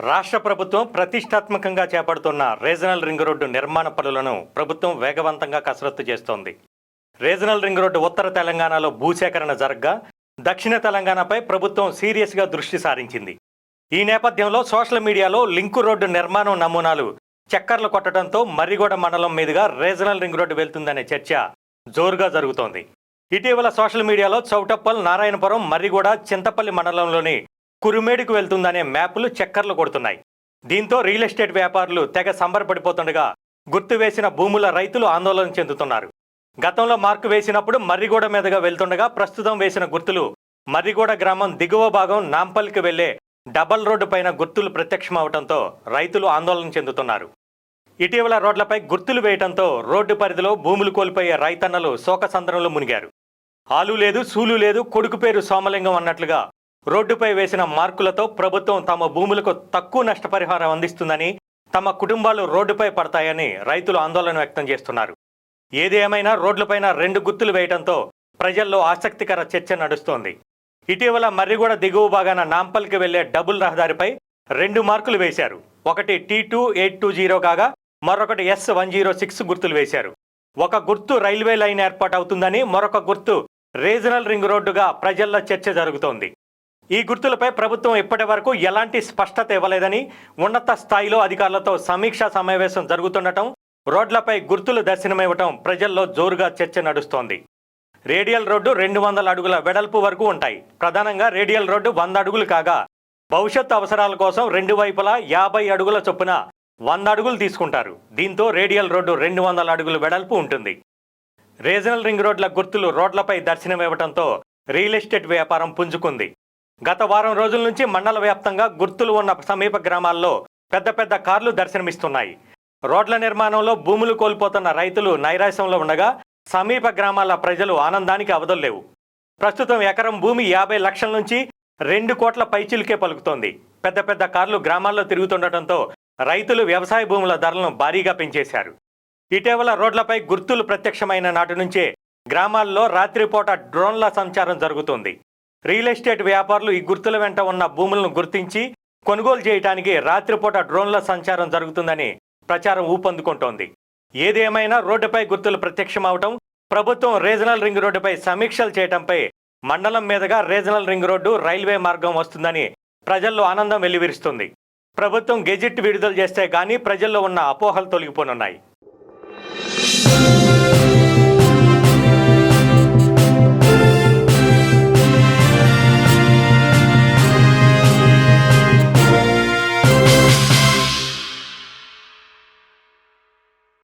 రాష్ట్ర ప్రభుత్వం ప్రతిష్టాత్మకంగా చేపడుతున్న రీజనల్ రింగ్ రోడ్డు నిర్మాణ పనులను ప్రభుత్వం వేగవంతంగా కసరత్తు చేస్తోంది. రీజనల్ రింగ్ రోడ్డు ఉత్తర తెలంగాణలో భూసేకరణ జరగ్గా దక్షిణ తెలంగాణపై ప్రభుత్వం సీరియస్గా దృష్టి సారించింది. ఈ నేపథ్యంలో సోషల్ మీడియాలో లింకు రోడ్డు నిర్మాణం నమూనాలు చక్కర్లు కొట్టడంతో మర్రిగూడ మండలం మీదుగా రీజనల్ రింగ్ రోడ్డు వెళ్తుందనే చర్చ జోరుగా జరుగుతోంది. ఇటీవల సోషల్ మీడియాలో చౌటప్పల్ నారాయణపురం మర్రిగూడ చింతపల్లి మండలంలోని కురుమేడుకు వెళ్తుందనే మ్యాపులు చక్కర్లు కొడుతున్నాయి. దీంతో రియల్ ఎస్టేట్ వ్యాపారులు తెగ సంబరపడిపోతుండగా గుర్తు వేసిన భూముల రైతులు ఆందోళన చెందుతున్నారు. గతంలో మార్కు వేసినప్పుడు మర్రిగూడ మీదుగా వెళ్తుండగా ప్రస్తుతం వేసిన గుర్తులు మర్రిగూడ గ్రామం దిగువ భాగం నాంపల్లికి వెళ్ళే డబల్ రోడ్డు పైన గుర్తులు ప్రత్యక్షమవడంతో రైతులు ఆందోళన చెందుతున్నారు. ఇటీవల రోడ్లపై గుర్తులు వేయడంతో రోడ్డు పరిధిలో భూములు కోల్పోయే రైతన్నలు శోకసంద్రంలో మునిగారు. ఆలు లేదు సూలు లేదు కొడుకు పేరు సోమలింగం అన్నట్లుగా రోడ్డుపై వేసిన మార్కులతో ప్రభుత్వం తమ భూములకు తక్కువ నష్టపరిహారం అందిస్తుందని తమ కుటుంబాలు రోడ్డుపై పడతాయని రైతులు ఆందోళన వ్యక్తం చేస్తున్నారు. ఏదేమైనా రోడ్లపైన రెండు గుర్తులు వేయడంతో ప్రజల్లో ఆసక్తికర చర్చ నడుస్తోంది. ఇటీవల మర్రిగూడ దిగువ భాగాన నాంపల్కి వెళ్ళే డబుల్ రహదారిపై రెండు మార్కులు వేశారు. ఒకటి T two eight two zero కాగా మరొకటి ఎస్ వన్ జీరో సిక్స్ గుర్తులు వేశారు. ఒక గుర్తు రైల్వే లైన్ ఏర్పాటు అవుతుందని మరొక గుర్తు రీజనల్ రింగ్ రోడ్డుగా ప్రజల్లో చర్చ జరుగుతోంది. ఈ గుర్తులపై ప్రభుత్వం ఇప్పటి వరకు ఎలాంటి స్పష్టత ఇవ్వలేదని ఉన్నత స్థాయిలో అధికారులతో సమీక్షా సమావేశం జరుగుతుండటం రోడ్లపై గుర్తులు దర్శనమివ్వటం ప్రజల్లో జోరుగా చర్చ నడుస్తోంది. రేడియల్ రోడ్డు రెండు వందల అడుగుల వెడల్పు వరకు ఉంటాయి. ప్రధానంగా రేడియల్ రోడ్డు వంద అడుగులు కాగా భవిష్యత్ అవసరాల కోసం రెండు వైపులా యాభై అడుగుల చొప్పున వంద అడుగులు తీసుకుంటారు. దీంతో రేడియల్ రోడ్డు రెండు వందల అడుగులు వెడల్పు ఉంటుంది. రీజనల్ రింగ్ రోడ్ల గుర్తులు రోడ్లపై దర్శనమివ్వడంతో రియల్ ఎస్టేట్ వ్యాపారం పుంజుకుంది. గత వారం రోజుల నుంచి మండల వ్యాప్తంగా గుర్తులు ఉన్న సమీప గ్రామాల్లో పెద్ద పెద్ద కార్లు దర్శనమిస్తున్నాయి. రోడ్ల నిర్మాణంలో భూములు కోల్పోతున్న రైతులు నైరాశ్యంలో ఉండగా సమీప గ్రామాల ప్రజలు ఆనందానికి అవదల్లేవు ప్రస్తుతం ఎకరం భూమి యాభై లక్షల నుంచి రెండు కోట్ల పైచిలుకే పలుకుతోంది. పెద్ద పెద్ద కార్లు గ్రామాల్లో తిరుగుతుండటంతో రైతులు వ్యవసాయ భూముల ధరలను భారీగా పెంచేశారు. ఇటీవల రోడ్లపై గుర్తులు ప్రత్యక్షమైన నాటి నుంచే గ్రామాల్లో రాత్రిపూట డ్రోన్ల సంచారం జరుగుతుంది. రియల్ ఎస్టేట్ వ్యాపారులు ఈ గుర్తుల వెంట ఉన్న భూములను గుర్తించి కొనుగోలు చేయడానికి రాత్రిపూట డ్రోన్ల సంచారం జరుగుతుందని ప్రచారం ఊపందుకుంటోంది. ఏదేమైనా రోడ్డుపై గుర్తులు ప్రత్యక్షమవటం ప్రభుత్వం రీజనల్ రింగ్ రోడ్డుపై సమీక్షలు చేయటంపై మండలం మీదుగా రీజనల్ రింగ్ రోడ్డు రైల్వే మార్గం వస్తుందని ప్రజల్లో ఆనందం వెల్లివిరుస్తుంది. ప్రభుత్వం గెజిట్ విడుదల చేస్తే గానీ ప్రజల్లో ఉన్న అపోహలు తొలగిపోనున్నాయి.